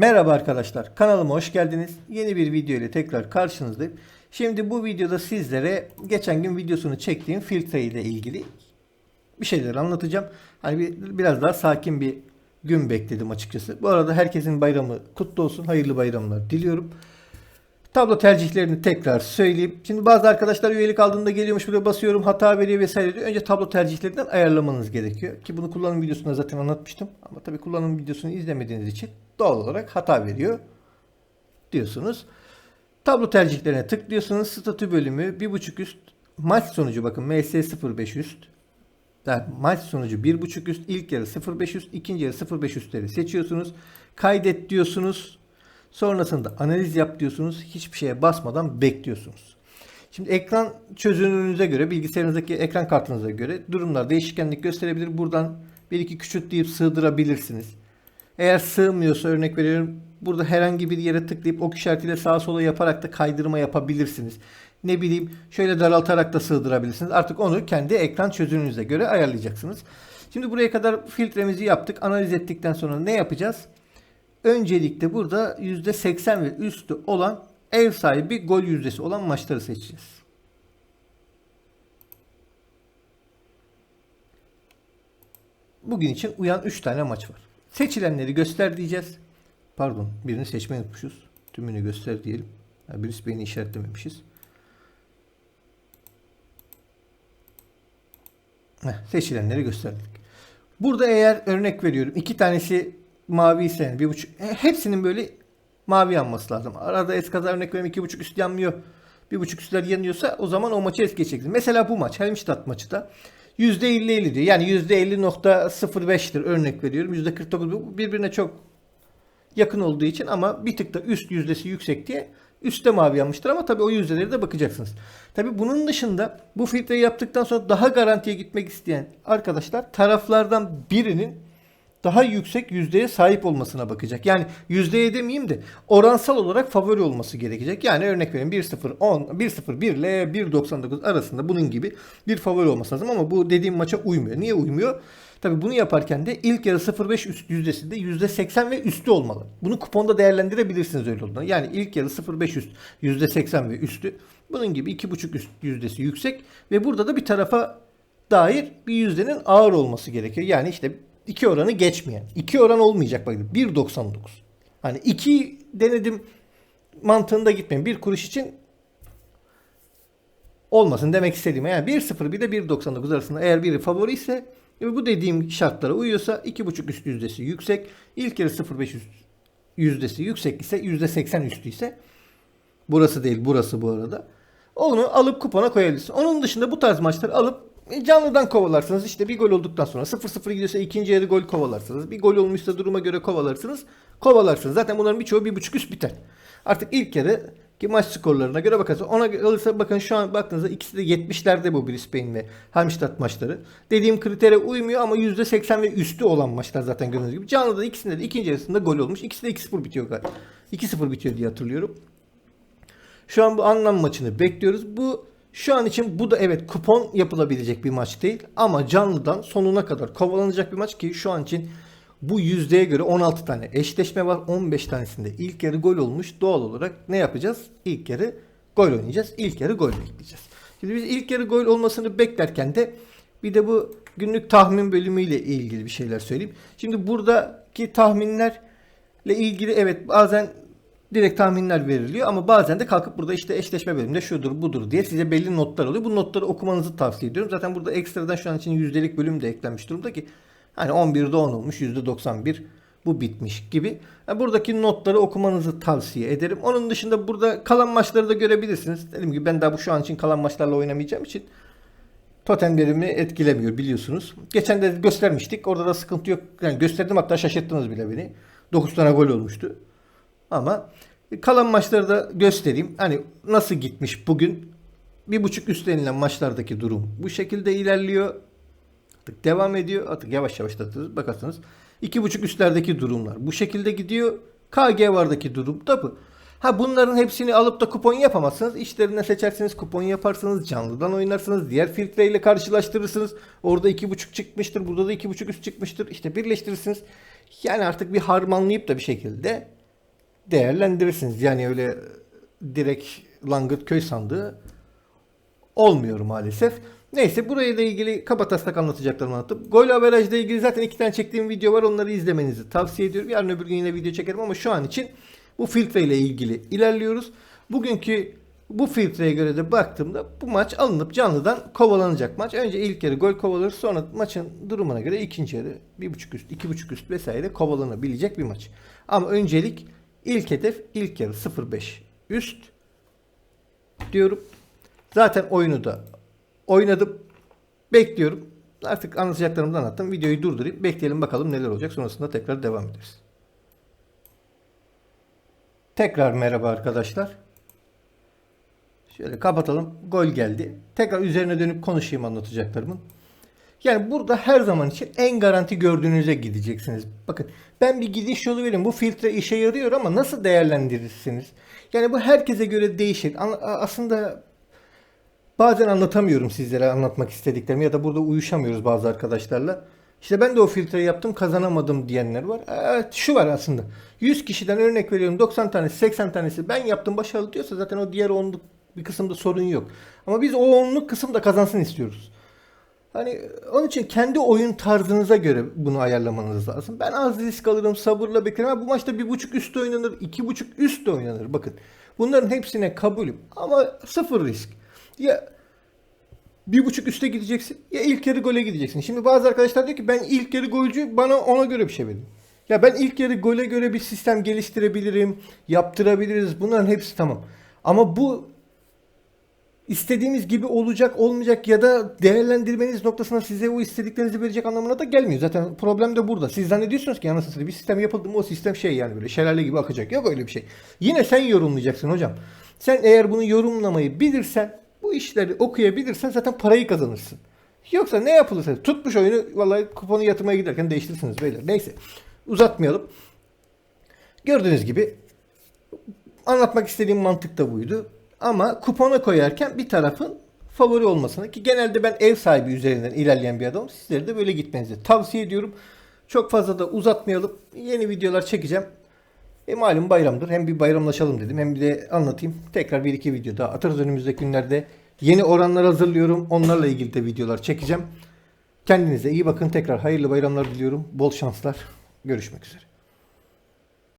Merhaba arkadaşlar, kanalıma hoş geldiniz. Yeni bir video ile tekrar karşınızdayım. Şimdi bu videoda sizlere geçen gün videosunu çektiğim filtre ile ilgili bir şeyler anlatacağım. Hani bir, biraz daha sakin bir gün bekledim açıkçası. Bu arada herkesin bayramı kutlu olsun, hayırlı bayramlar diliyorum. Tablo tercihlerini tekrar söyleyeyim. Şimdi bazı arkadaşlar üyelik aldığında geliyormuş buraya basıyorum hata veriyor vesaire diyor. Önce tablo tercihlerinden ayarlamanız gerekiyor. Ki bunu kullanım videosunda zaten anlatmıştım. Ama tabii kullanım videosunu izlemediğiniz için doğal olarak hata veriyor diyorsunuz. Tablo tercihlerine tıklıyorsunuz. Statü bölümü 1.5 üst maç sonucu bakın MS05 üst. Yani maç sonucu 1.5 üst, ilk yarı 0.5 üst, ikinci yarı 0.5 üstleri seçiyorsunuz. Kaydet diyorsunuz. Sonrasında analiz yap diyorsunuz. Hiçbir şeye basmadan bekliyorsunuz. Şimdi ekran çözünürlüğünüze göre, bilgisayarınızdaki ekran kartınıza göre durumlar değişkenlik gösterebilir. Buradan bir iki küçültüp sığdırabilirsiniz. Eğer sığmıyorsa örnek veriyorum burada herhangi bir yere tıklayıp ok işaretiyle sağa sola yaparak da kaydırma yapabilirsiniz. Ne bileyim şöyle daraltarak da sığdırabilirsiniz. Artık onu kendi ekran çözünürlüğünüze göre ayarlayacaksınız. Şimdi buraya kadar filtremizi yaptık. Analiz ettikten sonra ne yapacağız? Öncelikle burada %80 ve üstü olan ev sahibi gol yüzdesi olan maçları seçeceğiz. Bugün için uyan 3 tane maç var. Seçilenleri göster diyeceğiz. Pardon birini seçmeyi unutmuşuz. Tümünü göster diyelim. Yani birisi beni işaretlememişiz. Heh, seçilenleri gösterdik. Burada eğer örnek veriyorum iki tanesi mavi ise bir buçuk e, hepsinin böyle mavi yanması lazım. Arada eskaza örnek veriyorum iki buçuk üst yanmıyor. Bir buçuk üstler yanıyorsa o zaman o maçı es geçeceksin. Mesela bu maç Helmstadt maçı da %50-50 diyor. Yani %50.05'tir örnek veriyorum. %49 bu birbirine çok yakın olduğu için ama bir tık da üst yüzdesi yüksek diye üstte mavi yanmıştır ama tabii o yüzdeleri de bakacaksınız. Tabii bunun dışında bu filtreyi yaptıktan sonra daha garantiye gitmek isteyen arkadaşlar taraflardan birinin daha yüksek yüzdeye sahip olmasına bakacak. Yani yüzdeye demeyeyim de oransal olarak favori olması gerekecek. Yani örnek vereyim 1-0 10 1-0 1 ile 1.99 arasında bunun gibi bir favori olması lazım ama bu dediğim maça uymuyor. Niye uymuyor? Tabi bunu yaparken de ilk yarı 0.5 üst yüzdesinde %80 ve üstü olmalı. Bunu kuponda değerlendirebilirsiniz öyle olduğunda. Yani ilk yarı 0.5 üst %80 ve üstü. Bunun gibi 2.5 üst yüzdesi yüksek ve burada da bir tarafa dair bir yüzdenin ağır olması gerekiyor. Yani işte 2 oranı geçmeyen. 2 oran olmayacak bakın. 1.99. Hani 2 denedim mantığında gitmeyin. Bir kuruş için olmasın demek istediğim. Yani 1.0 bir de 1.99 arasında eğer biri favori ise ve bu dediğim şartlara uyuyorsa 2.5 üst yüzdesi yüksek. İlk yarı 0.5 üst yüzdesi yüksek ise %80 üstü ise burası değil burası bu arada. Onu alıp kupona koyabilirsin. Onun dışında bu tarz maçları alıp e, canlıdan kovalarsınız. İşte bir gol olduktan sonra 0-0 gidiyorsa ikinci yarı gol kovalarsınız. Bir gol olmuşsa duruma göre kovalarsınız. Kovalarsınız. Zaten bunların birçoğu bir buçuk üst biter. Artık ilk yarı ki maç skorlarına göre bakarsınız. Ona alırsa bakın şu an baktığınızda ikisi de 70'lerde bu Brisbane ve Helmstadt maçları. Dediğim kritere uymuyor ama %80 ve üstü olan maçlar zaten gördüğünüz gibi. Canlıda ikisinde de ikinci yarısında gol olmuş. İkisi de 2-0 bitiyor galiba. 2-0 bitiyor diye hatırlıyorum. Şu an bu anlam maçını bekliyoruz. Bu şu an için bu da evet kupon yapılabilecek bir maç değil ama canlıdan sonuna kadar kovalanacak bir maç ki şu an için bu yüzdeye göre 16 tane eşleşme var. 15 tanesinde ilk yarı gol olmuş. Doğal olarak ne yapacağız? İlk yarı gol oynayacağız. İlk yarı gol bekleyeceğiz. Şimdi biz ilk yarı gol olmasını beklerken de bir de bu günlük tahmin bölümüyle ilgili bir şeyler söyleyeyim. Şimdi buradaki tahminlerle ilgili evet bazen direkt tahminler veriliyor ama bazen de kalkıp burada işte eşleşme bölümünde şudur budur diye size belli notlar oluyor. Bu notları okumanızı tavsiye ediyorum. Zaten burada ekstradan şu an için yüzdelik bölüm de eklenmiş durumda ki hani 11'de 10 olmuş %91 bu bitmiş gibi. Yani buradaki notları okumanızı tavsiye ederim. Onun dışında burada kalan maçları da görebilirsiniz. Dediğim gibi ben daha bu şu an için kalan maçlarla oynamayacağım için totemlerimi etkilemiyor biliyorsunuz. Geçen de göstermiştik. Orada da sıkıntı yok. Yani gösterdim hatta şaşırttınız bile beni. 9 tane gol olmuştu. Ama kalan maçları da göstereyim. Hani nasıl gitmiş bugün? Bir buçuk üstlenilen maçlardaki durum bu şekilde ilerliyor. Artık devam ediyor. Artık yavaş yavaş da bakarsınız. İki buçuk üstlerdeki durumlar bu şekilde gidiyor. KG vardaki durum da bu. Ha bunların hepsini alıp da kupon yapamazsınız. İşlerine seçersiniz, kupon yaparsınız, canlıdan oynarsınız, diğer filtreyle karşılaştırırsınız. Orada iki buçuk çıkmıştır, burada da iki buçuk üst çıkmıştır. İşte birleştirirsiniz. Yani artık bir harmanlayıp da bir şekilde değerlendirirsiniz. Yani öyle direkt langırt köy sandığı olmuyor maalesef. Neyse buraya da ilgili kabataslak anlatacaklarımı anlattım. Gol averajla ilgili zaten iki tane çektiğim video var. Onları izlemenizi tavsiye ediyorum. Yarın öbür gün yine video çekerim ama şu an için bu filtre ile ilgili ilerliyoruz. Bugünkü bu filtreye göre de baktığımda bu maç alınıp canlıdan kovalanacak maç. Önce ilk yarı gol kovalanır sonra maçın durumuna göre ikinci yarı bir buçuk üst, iki buçuk üst vesaire kovalanabilecek bir maç. Ama öncelik ilk hedef ilk yarı 0-5 üst diyorum. Zaten oyunu da oynadım. Bekliyorum. Artık anlatacaklarımı anlattım. Videoyu durdurayım. Bekleyelim bakalım neler olacak. Sonrasında tekrar devam ederiz. Tekrar merhaba arkadaşlar. Şöyle kapatalım. Gol geldi. Tekrar üzerine dönüp konuşayım anlatacaklarımın. Yani burada her zaman için en garanti gördüğünüze gideceksiniz. Bakın ben bir gidiş yolu vereyim. Bu filtre işe yarıyor ama nasıl değerlendirirsiniz? Yani bu herkese göre değişir. Aslında bazen anlatamıyorum sizlere anlatmak istediklerimi ya da burada uyuşamıyoruz bazı arkadaşlarla. İşte ben de o filtreyi yaptım kazanamadım diyenler var. Evet, şu var aslında. 100 kişiden örnek veriyorum 90 tanesi 80 tanesi ben yaptım başarılı diyorsa zaten o diğer onluk bir kısımda sorun yok. Ama biz o onluk kısımda kazansın istiyoruz. Hani onun için kendi oyun tarzınıza göre bunu ayarlamanız lazım. Ben az risk alırım, sabırla beklerim. Bu maçta bir buçuk üst oynanır, iki buçuk üst oynanır. Bakın bunların hepsine kabulüm. Ama sıfır risk. Ya bir buçuk üste gideceksin ya ilk yarı gole gideceksin. Şimdi bazı arkadaşlar diyor ki ben ilk yarı golcü bana ona göre bir şey verin. Ya ben ilk yarı gole göre bir sistem geliştirebilirim, yaptırabiliriz. Bunların hepsi tamam. Ama bu istediğimiz gibi olacak olmayacak ya da değerlendirmeniz noktasında size o istediklerinizi verecek anlamına da gelmiyor. Zaten problem de burada. Siz zannediyorsunuz ki anasını bir sistem yapıldı mı o sistem şey yani böyle şelale gibi akacak. Yok öyle bir şey. Yine sen yorumlayacaksın hocam. Sen eğer bunu yorumlamayı bilirsen bu işleri okuyabilirsen zaten parayı kazanırsın. Yoksa ne yapılırsa tutmuş oyunu vallahi kuponu yatırmaya giderken değiştirirsiniz beyler. Neyse uzatmayalım. Gördüğünüz gibi anlatmak istediğim mantık da buydu. Ama kupona koyarken bir tarafın favori olmasını ki genelde ben ev sahibi üzerinden ilerleyen bir adamım. Sizlere de böyle gitmenizi tavsiye ediyorum. Çok fazla da uzatmayalım. Yeni videolar çekeceğim. E malum bayramdır. Hem bir bayramlaşalım dedim hem bir de anlatayım. Tekrar bir iki video daha atarız önümüzdeki günlerde. Yeni oranlar hazırlıyorum. Onlarla ilgili de videolar çekeceğim. Kendinize iyi bakın. Tekrar hayırlı bayramlar diliyorum. Bol şanslar. Görüşmek üzere.